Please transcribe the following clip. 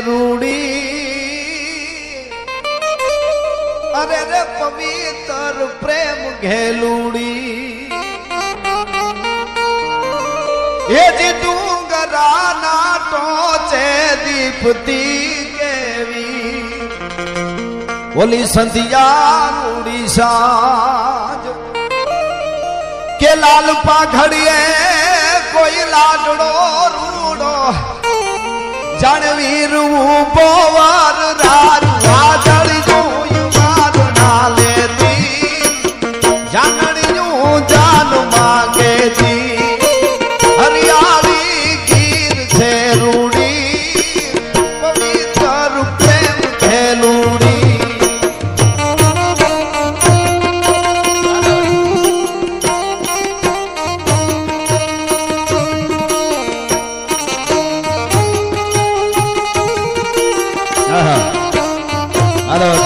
रूड़ी अरे रे पवित्र प्रेम घेलूड़ी। ये जी ना तो चे दीपती केवी बोली, संधिया रूड़ी साज के लाल पाघड़िए તીરવું પોવાર રાજ જોયું મારું નાલે તીર જાન આહા હાલો.